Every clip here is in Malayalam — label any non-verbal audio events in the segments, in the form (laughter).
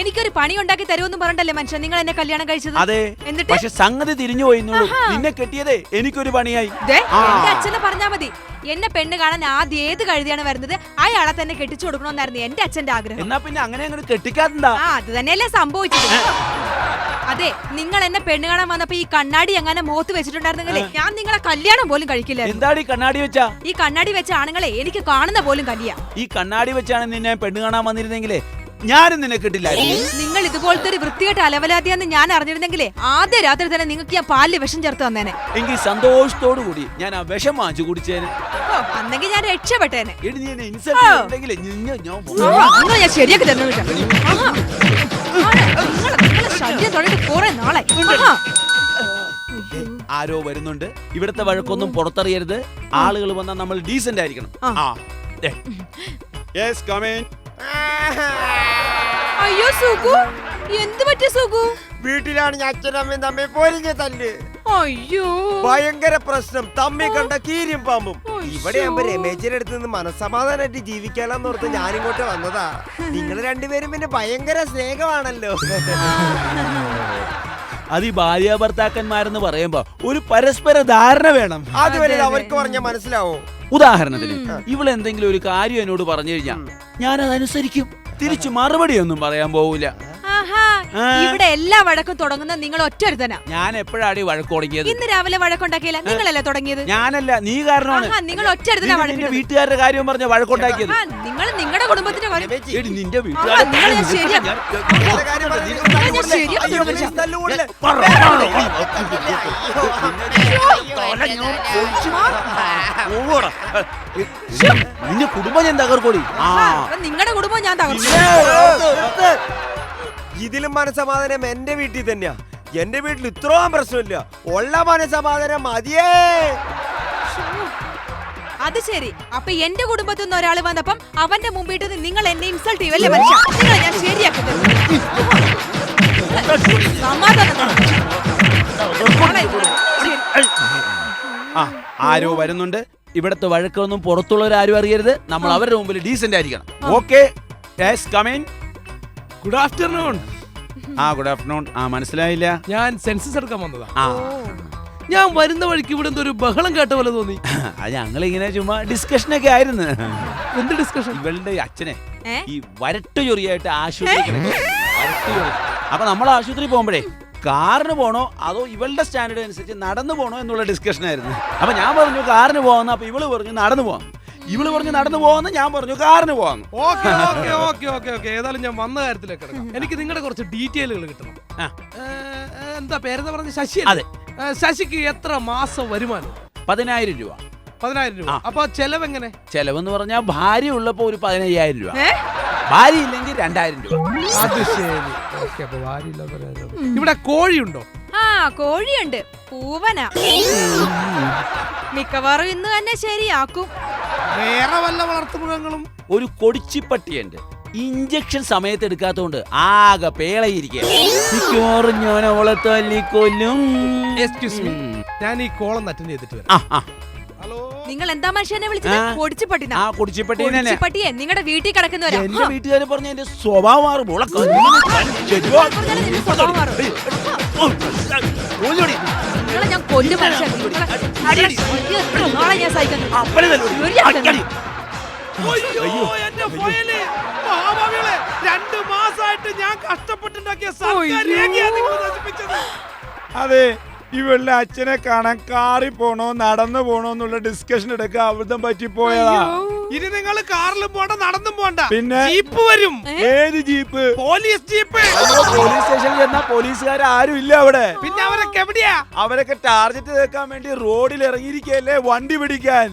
എനിക്കൊരു പണി ഉണ്ടാക്കി തരുമെന്ന് പറഞ്ഞല്ലേ മനുഷ്യൻ നിങ്ങൾ എന്നെ കല്യാണം കഴിച്ചത്? അതെ. എന്നിട്ട്? പക്ഷെ സംഗതി തിരിഞ്ഞു നിന്നെ കെട്ടിയതേ എനിക്കൊരു പണിയായി. ദേ. എന്റെ അച്ഛനെ പറഞ്ഞാ മതി. എന്നെ പെണ്ണ് കാണാൻ ആദ്യം ഏത് കഴുതിയാണ് വരുന്നത്? അയാളെ തന്നെ കെട്ടിച്ചു കൊടുക്കണമെന്നായിരുന്നു എന്റെ അച്ഛന്റെ ആഗ്രഹം. എന്നാ പിന്നെ അങ്ങനെ അങ്ങോട്ട് കെട്ടിക്കാത്തണ്ടാ? ആ അത് തന്നെയല്ലേ സംഭവിച്ചത്. അതെ നിങ്ങൾ എന്നെ പെണ്ണ് കാണാൻ വന്നപ്പോ ഈ കണ്ണാടി എങ്ങനെ മുഖത്ത് വെച്ചിട്ടുണ്ടായിരുന്നെങ്കിലേ ഞാൻ നിങ്ങളെ കല്യാണം പോലും കഴിക്കില്ലായിരുന്നു. എന്താടി കണ്ണാടി വെച്ചാ? ഈ കണ്ണാടി വെച്ച ആണുങ്ങളെ എനിക്ക് കാണുന്ന പോലും കല്യാ. ഈ കണ്ണാടി വെച്ചാണ് നിന്നെ പെണ്ണ് കാണാൻ വന്നിരുന്നെങ്കിലേ ഞാനും നിന്നെ കിട്ടില്ലായിരുന്നു. നിങ്ങൾ ഇതുപോലത്തെ ഒരു വൃത്തികെട്ട അലവലാതിയാന്ന് ഞാൻ അറിഞ്ഞിരുന്നെങ്കിലേ ആദ്യ രാത്രി തന്നെ നിങ്ങൾക്ക് ഞാൻ പാലിൽ വിഷം ചേർത്ത് തന്നേനെ. എങ്കിൽ സന്തോഷത്തോടു കൂടി ഞാൻ ആ വിഷം വാങ്ങിച്ചു കുടിച്ചേനെ. ഓ, അന്നെങ്കിൽ ഞാൻ രക്ഷപ്പെട്ടേനെ. എടി നീ എന്നെ നിന്നെ ഞാൻ എന്നാ ഞാൻ ശരിയാക്കി തന്നു കേട്ടോ. ആഹാ. ആരെ? നിങ്ങളെ- നിങ്ങളെ ശല്യം തുടങ്ങിയിട്ട് കുറെ നാളെ ആരോ വരുന്നുണ്ട്. ഇവിടുത്തെ വഴക്കൊന്നും പുറത്തറിയരുത്. ആളുകൾ വന്നാൽ നമ്മൾ ഡീസന്റ് ആയിരിക്കണം. ആ. യെസ് കമേൻ അയ്യോ സുഖു എന്ത് പറ്റി സുഖു വീട്ടിലാണ് അച്ഛനും അമ്മയും തമ്മിൽ പൊരിഞ്ഞ തല്ല്. അയ്യോ. ഭയങ്കര പ്രശ്നം. തമ്മി കണ്ട കീരിയും പാമ്പും. ഇവിടെ ആകുമ്പോ. രമേശിന്റെ അടുത്ത് നിന്ന് മനസ്സമാധാനമായിട്ട് ജീവിക്കാലെന്ന് ഓർത്ത് ഞാനിങ്ങോട്ട് വന്നതാ. നിങ്ങൾ രണ്ടുപേരും പിന്നെ ഭയങ്കര സ്നേഹമാണല്ലോ. അത് ഈ ഭാര്യ ഭർത്താക്കന്മാരെന്ന് പറയുമ്പോ ഒരു പരസ്പര ധാരണ വേണം. അതുവരെ അതെ, അതെ. അവർക്ക് പറഞ്ഞ മനസ്സിലാവോ. ഉദാഹരണത്തിന് ഇവളെന്തെങ്കിലും ഒരു കാര്യം എന്നോട് പറഞ്ഞു കഴിഞ്ഞാൽ ഞാൻ അതനുസരിക്കും തിരിച്ചു മറുപടി ഒന്നും പറയാൻ പോവില്ല. ഇവിടെ എല്ലാ വഴക്കും തുടങ്ങുന്ന നിങ്ങൾ ഒറ്റൊരുത്തനാ ഞാൻ എപ്പോഴാടി വഴക്ക് തുടങ്ങിയത് ഇന്ന് രാവിലെ വഴക്കുണ്ടാക്കിയില്ല നിങ്ങളല്ലേ തുടങ്ങിയത് ഞാനല്ല നീ കാരണമാണ് നിങ്ങൾ ഒറ്റൊരുത്തനാ വഴക്കിന്റെ വീട്ടുകാരുടെ കാര്യം പറഞ്ഞ വഴക്കുണ്ടാക്കിയത് നിങ്ങൾ നിങ്ങളുടെ കുടുംബത്തിന്റെ കാര്യം എടി നിന്റെ? നിന്റെ കുടുംബം ഞാൻ തകർക്കോടി നിങ്ങളുടെ കുടുംബം ഞാൻ തകർക്കും ഇതിലും മനസമാധാനം എന്റെ വീട്ടിൽ തന്നെയാ. എന്റെ വീട്ടിൽ ഇത്രയും പ്രശ്നമില്ല. ഉള്ള മനസമാധാനം മതിയേ. അത് ശരി. അപ്പൊ എന്റെ കുടുംബത്തിൽ നിന്ന് ഒരാൾ വന്നപ്പം അവന്റെ മുമ്പിട്ട് നിങ്ങൾ എന്നെ ഇൻസൾട്ട് ചെയ്യുമല്ലേ മനുഷ്യ? നിങ്ങളെ ഞാൻ ശരിയാക്കി ആരോ വരുന്നുണ്ട്. ഇവിടത്തെ വഴക്കൊന്നും പുറത്തുള്ളവരാരും അറിയരുത്. നമ്മൾ അവരുടെ മുമ്പിൽ ഡീസന്റ് ആയിരിക്കണം. Okay come in good afternoon ആ ഗുഡ് ആഫ്റ്റർനൂൺ ആ മനസ്സിലായില്ല? ഞാൻ സെൻസസ് എടുക്കാൻ വന്നതാ. ആ. ഞാൻ വരുന്ന വഴിക്ക് ഇവിടെ എന്തോ ഒരു ബഹളം കേട്ട പോലെ തോന്നി. (laughs) അത് ഞങ്ങൾ ഇങ്ങനെ ചുമ്മാ ഡിസ്കഷൻ ഒക്കെ ആയിരുന്നു. എന്ത് ഡിസ്കഷൻ ഇവളുടെ അച്ഛനെ ഏ? ഈ വരട്ട് ചൊറിയായിട്ട് ആശുപത്രി കിടക്കുകയാണ്. വരട്ട് ചൊറി. അപ്പൊ നമ്മൾ ആശുപത്രി പോകുമ്പോഴേ കാറിന് പോണോ അതോ ഇവളുടെ സ്റ്റാൻഡേർഡ് അനുസരിച്ച് നടന്നു പോണോ എന്നുള്ള ഡിസ്കഷൻ ആയിരുന്നു. അപ്പൊ ഞാൻ പറഞ്ഞു കാറിന് പോകാന്ന് അപ്പൊ ഇവൾ പറഞ്ഞു നടന്നു പോകാം ഇവൾ പറഞ്ഞു നടന്നു പോവാന്ന് ഞാൻ പറഞ്ഞു കാറിന് പോവാന്ന്. Okay okay okay okay okay. ഏതായാലും ഞാൻ വന്ന കാര്യത്തിലേക്ക് കിടക്കാം. എനിക്ക് നിങ്ങളുടെ കുറച്ച് ഡീറ്റെയിലുകൾ കിട്ടണം. ആ. എന്താ പേരെന്താ പറഞ്ഞ ശശി അതെ. ഏ, ശശിക്ക് എത്ര മാസം വരുമാനം? പതിനായിരം രൂപ. പതിനായിരം രൂപ. ആ. അപ്പൊ ചെലവ് എങ്ങനെ ചെലവെന്ന് പറഞ്ഞാൽ ഭാര്യ ഉള്ളപ്പോ ഒരു പതിനയ്യായിരം രൂപ. ഏ? ഭാര്യ ഇല്ലെങ്കിൽ രണ്ടായിരം രൂപ. അത് ശരി. ഓക്കെ അപ്പൊ ഭാര്യയില്ല പതിനായിരം രൂപ. ഇവിടെ കോഴിയുണ്ടോ? ആ കോഴിയുണ്ട്. പൂവന. മിക്കവാറും ഇന്ന് തന്നെ ശരിയാക്കും. വേറെ വല്ല വളർത്തുമൃഗങ്ങളും ഒരു കൊടിച്ചിപ്പട്ടിയുണ്ട് ഇഞ്ചക്ഷൻ സമയത്ത് എടുക്കാത്തോണ്ട് ആകെ പേളയിരിക്കും ഞാൻ അവളെ തല്ലിക്കൊല്ലും. എക്സ്ക്യൂസ് മീ ഞാൻ ഈ കോളം അറ്റൻഡ് ചെയ്തിട്ട് വരാം. ഹലോ നിങ്ങൾ എന്താ മനുഷ്യനെ വിളിച്ചത്? ആ. നിങ്ങളുടെ വീട്ടിൽ കിടക്കുന്നവരാ. എന്റെ വീട്ടുകാര് പറഞ്ഞ എന്റെ സ്വഭാവം മാറും. ഞാൻ കൊല്ലും മനുഷ്യൻ. ഞാൻ സഹിക്കുന്നു. രണ്ട് മാസമായിട്ട് ഞാൻ കഷ്ടപ്പെട്ടുണ്ടാക്കിയ അതെ ഇവളുടെ അച്ഛനെ കാണാൻ കാറി പോണോ നടന്നു പോണോ എന്നുള്ള ഡിസ്കഷൻ എടുക്കുക അബദ്ധം പറ്റിപ്പോയതാ. ഇനി നിങ്ങൾ കാറിലും പോണ്ട നടന്നും പോണ്ട. പിന്നെ? ജീപ്പ് വരും. ഏത് ജീപ്പ്? Police jeep. പോലീസ് സ്റ്റേഷനിൽ ചെന്നാ പോലീസുകാർ ആരും ഇല്ല അവിടെ. പിന്നെ അവരൊക്കെ എവിടെയാ? അവരൊക്കെ ടാർജറ്റ് തേക്കാൻ വേണ്ടി റോഡിൽ ഇറങ്ങിയിരിക്കല്ലേ വണ്ടി പിടിക്കാൻ.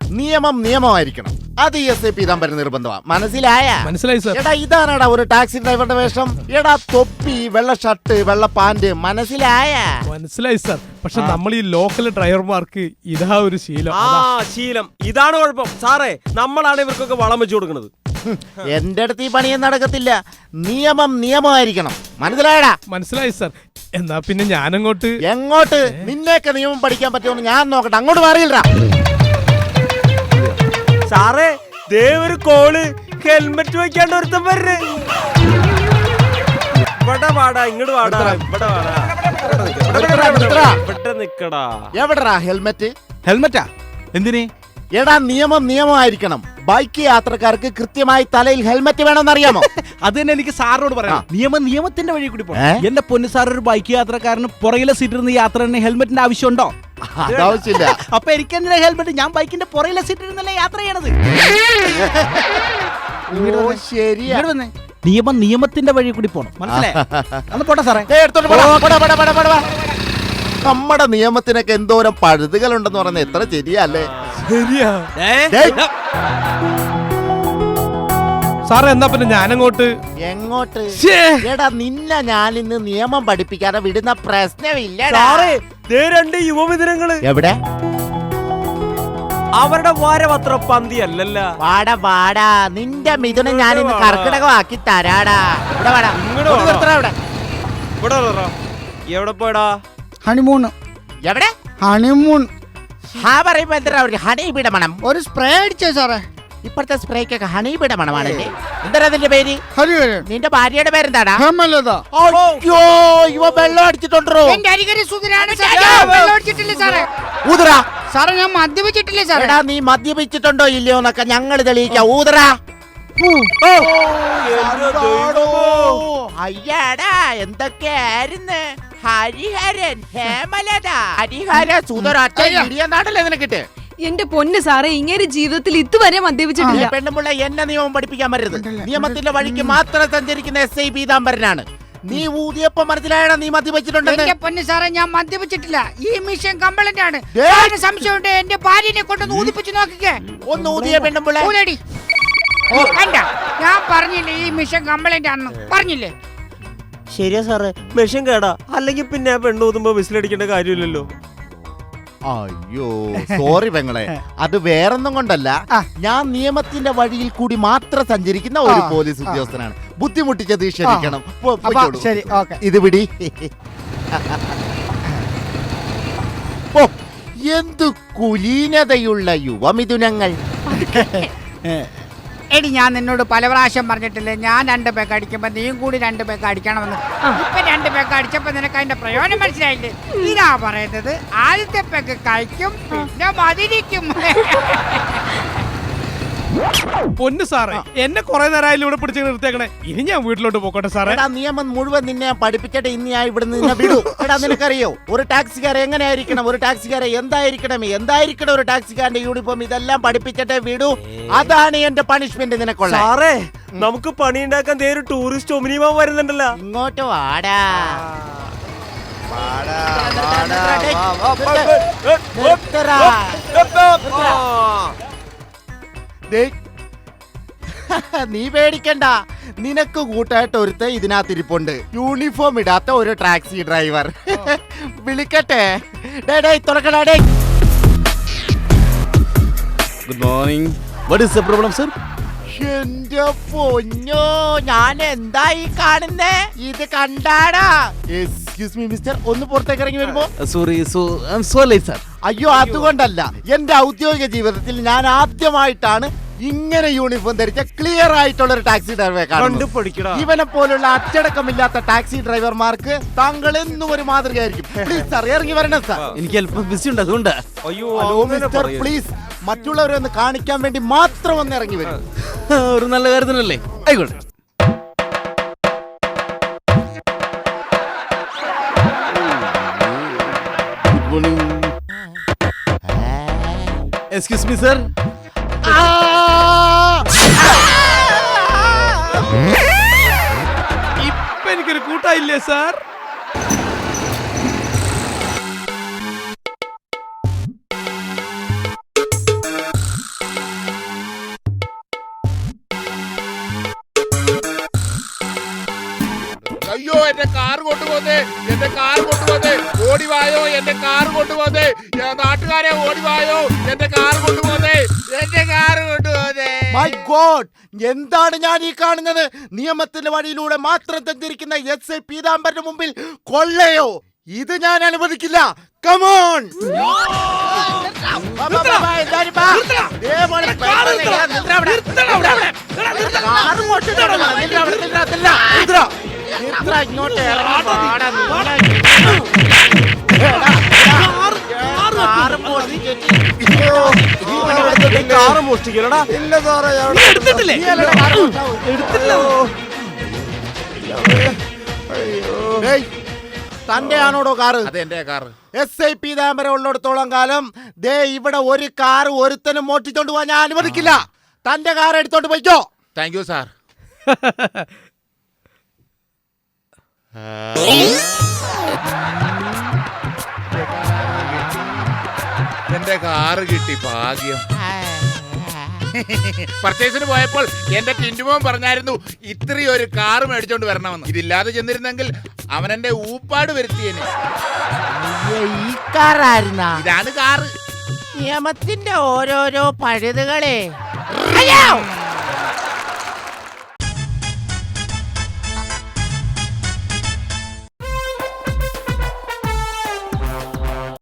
നിയമം നിയമമായിരിക്കണം. അത് എസ് ഐ തമ്പര നിർബന്ധമാണ് മനസ്സിലായ? മനസ്സിലായി സർ എടാ ഇതാണെടാ ഒരു ടാക്സി ഡ്രൈവറുടെ വേഷം. എടാ തൊപ്പി വെള്ള ഷർട്ട് വെള്ള പാന്റ്. മനസ്സിലായ? മനസ്സിലായി സർ പക്ഷെ നമ്മൾ ഈ ലോക്കൽ ഡ്രൈവർമാർക്ക് ഇതാ ഒരു ശീലം. ആ അതാ. ശീലം. ഇതാണ് കുഴപ്പം. സാറേ നമ്മളാണ് ഇവർക്കൊക്കെ വളം വെച്ചു കൊടുക്കുന്നത്. എന്റെ അടുത്ത് ഈ പണിയും നടക്കത്തില്ല. നിയമം നിയമമായിരിക്കണം. മനസ്സിലായടാ? മനസ്സിലായി സർ എന്നാ പിന്നെ ഞാനങ്ങോട്ട് എങ്ങോട്ട്? നിന്നെയൊക്കെ നിയമം പഠിക്കാൻ പറ്റുമെന്ന് ഞാൻ നോക്കട്ടെ. അങ്ങോട്ട് മാറിയില്ലടാ. സാറേ ദേ ഒരു കോൾ. ഹെൽമെറ്റ് വെക്കാണ്ട് ഒരുത്തം വരുന്നത് ഇവിടെ വാടാ ഇങ്ങോട്ട് വാടാ ഇവിടെ വാടാ. ഇവിടെ നിക്കടാ. എവിടെടാ ഹെൽമെറ്റ്? ഹെൽമെറ്റാ? എന്തിന്? എടാ നിയമം നിയമമായിരിക്കണം. ബൈക്ക് യാത്രക്കാർക്ക് കൃത്യമായി തലയിൽ ഹെൽമെറ്റ് വേണമെന്ന് അറിയാമോ (laughs) അത് തന്നെ എനിക്ക് സാറിനോട് പറയാം. നിയമം നിയമത്തിന്റെ വഴി കൂടി പോകാം എന്റെ പൊന്നു സാർ ഒരു ബൈക്ക് യാത്രക്കാരന് പുറകിലെ സീറ്റിൽ നിന്ന് യാത്ര ഹെൽമെറ്റിന്റെ ആവശ്യമുണ്ടോ? അതാവശ്യമില്ല. (laughs) അപ്പൊ എനിക്ക് എന്തിനാ ഹെൽമെറ്റ്? ഞാൻ ബൈക്കിന്റെ പുറയിലെ സീറ്റിൽ നിന്നല്ലേ യാത്ര ചെയ്യണത്? (laughs) ഓ ശരിയാ. ഇങ്ങട് വന്നേ. നിയമം നിയമത്തിന്റെ വഴി കൂടി പോണം. മനസ്സിലായി? (laughs) അന്ന് പോട്ടെ സാറേ. ദേ, എടുത്തോണ്ട് പോടാ, പോടാ, പോടാ, പോടാ, പോടാ, പോടാ. നമ്മുടെ നിയമത്തിനൊക്കെ എന്തോരം പഴുതുകളുണ്ടെന്ന് പറയുന്നത് എത്ര ശരിയല്ലേ ശരിയാ. ഡേയ്, സാറേ എന്നാ പിന്നെ ഞാനങ്ങോട്ട്? എങ്ങോട്ട്? ശ്ശേ. എടാ നിന്നെ ഞാൻ ഇന്ന് നിയമം പഠിപ്പിക്കാതെ വിടുന്ന പ്രശ്നമില്ല സാറേ ദേ രണ്ട് യുവമിഥുനങ്ങൾ എവിടെ? അവരുടെ വാരപത്ര പന്തി അല്ലല്ല വാടാ വാടാ. നിന്റെ മിഥുനം ഞാൻ ഇന്ന് കർക്കിടകമാക്കി തരാടാ. ഇവിടെ വാടാ. ഇങ്ങട് ഒന്ന് വാടാ. നിർത്തടാ ഇവിടെ. എവിടെ പോയടാ? ഹണിമൂൺ എവിടെ? ഹണിമൂൺ. ഹാ പറയുമ്പോ എന്താ ഹണി മണം ഒരു സ്പ്രേ അടിച്ചേ സാറേ. ഇപ്പോഴത്തെ സ്പ്രേക്കൊക്കെ ഹണീബിയുടെ മണമാണല്ലേ എന്താ അതിന്റെ പേര്? ഹരിഹരൻ. നിന്റെ ഭാര്യയുടെ പേരെന്താടാ? ഹേമലത. അയ്യോ ഇവ വെള്ളം അടിച്ചിട്ടുണ്ടോ എന്റെ അരികരെ സുതിരാണ് സാറേ. വെള്ളം അടിച്ചിട്ടില്ലേ സാറേ. ഊതറ. സാറേ ഞാൻ മദ്യപിച്ചിട്ടില്ലേ സാറേ. എടാ നീ മദ്യപിച്ചിട്ടുണ്ടോ ഇല്ലയോ എന്നൊക്കെ ഞങ്ങൾ തെളിയിക്കാം. ഊതറ. അയ്യാടാ എന്തൊക്കെയായിരുന്നു? ഹരിഹരൻ ഹേമലത. ഹരിഹര സുതരാറ്റ ഇടിയനാടല്ലേ നിനക്കിട്ട്? എന്റെ പൊന്ന് സാറേ ഇങ്ങനെ ജീവിതത്തിൽ ഇതുവരെ മദ്യപിച്ചിട്ടില്ല. പെണ്ണുമുള്ള എന്നെ നിയമം പഠിപ്പിക്കാൻ പറ്റരുത് നിയമത്തിന്റെ വഴിക്ക് മാത്രം സഞ്ചരിക്കുന്ന എസ് ഐ പീതാംബരനാണ് നീ ഊതിയപ്പോ മനസ്സിലായണ നീ മദ്യപിച്ചിട്ടുണ്ടെന്ന്. എന്റെ പൊന്ന് സാറേ ഞാൻ മദ്യപിച്ചിട്ടില്ല. ഈ മിഷൻ കംപ്ലൈന്റ് ആണ്. സംശയമുണ്ട്. എന്റെ ഭാര്യനെ കൊണ്ടൊന്ന് ഊതിപ്പിച്ചു നോക്കിക്കേ. ഒന്ന് ഊതിയ വേണ്ട. ഞാൻ പറഞ്ഞില്ലേ ഈ മിഷൻ കംപ്ലൈന്റ് ആണെന്ന്. പറഞ്ഞില്ലേ? ശരിയാ സാറേ. മെഷീൻ കേടാ. അല്ലെങ്കിൽ പിന്നെ പെണ്ണൂതുമ്പോ വിസിലടിക്കേണ്ട കാര്യമില്ലല്ലോ. അയ്യോ സോറി പെങ്ങളെ. അത് വേറൊന്നും കൊണ്ടല്ല. ഞാൻ നിയമത്തിന്റെ വഴിയിൽ കൂടി മാത്രം സഞ്ചരിക്കുന്ന ഒരു പോലീസ് ഉദ്യോഗസ്ഥനാണ്. ബുദ്ധിമുട്ടിച്ചത് ക്ഷമിക്കണം ശരി ഇത് പിടി എന്തു കുലീനതയുള്ള യുവമിഥുനങ്ങൾ. എടി ഞാൻ നിന്നോട് പല പ്രാവശ്യം പറഞ്ഞിട്ടില്ലേ ഞാൻ രണ്ട് പേക്ക് അടിക്കുമ്പോ നീയും കൂടി രണ്ട് പേക്ക് അടിക്കണമെന്ന്. ഇപ്പൊ രണ്ട് പേക്ക് അടിച്ചപ്പോ നിനക്ക് അതിന്റെ പ്രയോജനം മനസ്സിലായില്ലേ? ഇതാ പറയുന്നത് ആദ്യത്തെ പേക്ക് കഴിക്കും പിന്നെ മതിരിക്കും. (laughs) പൊന്നു സാറേ എന്നെ കുറെ നേരമായാലും ഇവിടെ പിടിച്ച് നിർത്തിയേക്കണേ. ഇനി ഞാൻ വീട്ടിലോട്ട് പോക്കോട്ടെ സാറേ. എടാ നിയമം മുഴുവൻ നിന്നെ ഞാൻ പഠിപ്പിച്ചിട്ട് ഇന്ന് ഞാൻ ഇവിടെ നിന്നെ വിടൂ. എടാ നിനക്കറിയോ? ഒരു ടാക്സിക്കാരെ എങ്ങനെയായിരിക്കണം? ഒരു ടാക്സിക്കാരെ എന്തായിരിക്കണം? എന്തായിരിക്കണം ഒരു ടാക്സിക്കാരന്റെ യൂണിഫോം? ഇതെല്ലാം പഠിപ്പിച്ചിട്ടേ വിടൂ. അതാണ് എന്റെ പണിഷ്മെന്റ് നിനക്കുള്ള സാറേ നമുക്ക് പണി ഉണ്ടാക്കാൻ ദേ ഒരു ടൂറിസ്റ്റ് ഒമിനിമാൻ വരുന്നുണ്ടല്ലോ. ഇങ്ങോട്ട് വാടാ. വാടാ, വാടാ, (laughs) നീ പേടിക്കണ്ട. നിനക്ക് കൂട്ടായിട്ട് ഒരുത്ത ഇതിനകത്ത് ഇരിപ്പുണ്ട് യൂണിഫോം ഇടാത്ത ഒരു ടാക്സി ഡ്രൈവർ (laughs) വിളിക്കട്ടെ. ഡേ ഡേ തുറക്കടാ day. Good morning what is the problem sir എന്റെ പൊന്നോ ഞാൻ എന്താ ഈ കാണുന്നേ? ഇത് കണ്ടാടാ. എക്സ്ക്യൂസ് മീ മിസ്റ്റർ ഒന്ന് പുറത്തേക്ക് ഇറങ്ങി വരുമ്പോ sorry so I am so late sir അയ്യോ അതുകൊണ്ടല്ല. എന്റെ ഔദ്യോഗിക ജീവിതത്തിൽ ഞാൻ ആദ്യമായിട്ടാണ് ഇങ്ങനെ യൂണിഫോം ധരിച്ച ക്ലിയർ ആയിട്ടുള്ള ഒരു ടാക്സി ഡ്രൈവറെ കാണും ഇവനെ പോലുള്ള അച്ചടക്കമില്ലാത്ത ടാക്സി ഡ്രൈവർമാർക്ക് താങ്കൾ എന്നും ഒരു മാതൃകയായിരിക്കും. പ്ലീസ് സാർ ഇറങ്ങി വരണം സാർ എനിക്ക് അല്പം ബിസി ഉണ്ട് അതുകൊണ്ട്. അയ്യോ മിസ്റ്റർ. പ്ലീസ് മറ്റുള്ളവരെ ഒന്ന് കാണിക്കാൻ വേണ്ടി മാത്രം ഒന്ന് ഇറങ്ങി വരും. ഒരു നല്ല കാര്യത്തിനല്ലേ? ആയിക്കോട്ടെ. എക്സ്ക്യൂസ് മീ സർ ഇപ്പൊ എനിക്കൊരു കൂട്ടായില്ലേ സാർ? അയ്യോ എന്റെ കാർ കൊണ്ടുപോന്നേ എന്റെ കാർ ഓടിവായോ എന്റെ കാർ കൊണ്ടുപോന്നേ ഞാൻ നാട്ടുകാരെ ഓടിവായോ എന്റെ കാർ കൊണ്ടുപോന്നേ എന്റെ കാർ കൊണ്ടുപോന്നേ മൈ ഗോഡ് എന്താണ് ഞാൻ ഈ കാണുന്നത് നിയമത്തിന്റെ വഴിയിലൂടെ മാത്രം സഞ്ചരിക്കുന്ന എസ് ഐ പീതാംബരന് മുമ്പിൽ കൊള്ളയോ ഇത് ഞാൻ അനുവദിക്കില്ല കമോൺ എടാ, ഇങ്ങോട്ട് കാറ് മോഷ്ടിക്കലടാ. ഇല്ല സാറേ നീ എടുത്തിട്ടില്ലേ? കാറ് മോഷ്ടാവൂ. ഏയ്, തന്റെയാണോടോ car? Car S I P Thamara ഉള്ളിടത്തോളം കാലം ദേ ഇവിടെ ഒരു കാർ ഒരുത്തനും മോഷ്ടിച്ചോണ്ട് പോവാൻ ഞാൻ അനുവദിക്കില്ല. തന്റെ കാർ എടുത്തോണ്ട് പോയിക്കോ. താങ്ക് യു സാർ എന്റെ കാറ് കിട്ടി ഭാഗ്യം. പർച്ചേസിന് പോയപ്പോൾ എന്റെ ടിന്റുമോൻ പറഞ്ഞായിരുന്നു ഇത്രയും ഒരു കാർ മേടിച്ചോണ്ട് വരണമെന്ന്. ഇതില്ലാതെ ചെന്നിരുന്നെങ്കിൽ അവൻ എന്റെ ഊപ്പാട് വരുത്തിയേനെ. അയ്യേ, ഈ കാറായിരുന്നാ? ഇതാണ് കാറ്. നിയമത്തിന്റെ ഓരോരോ പഴുതുകളെ. അയ്യോ!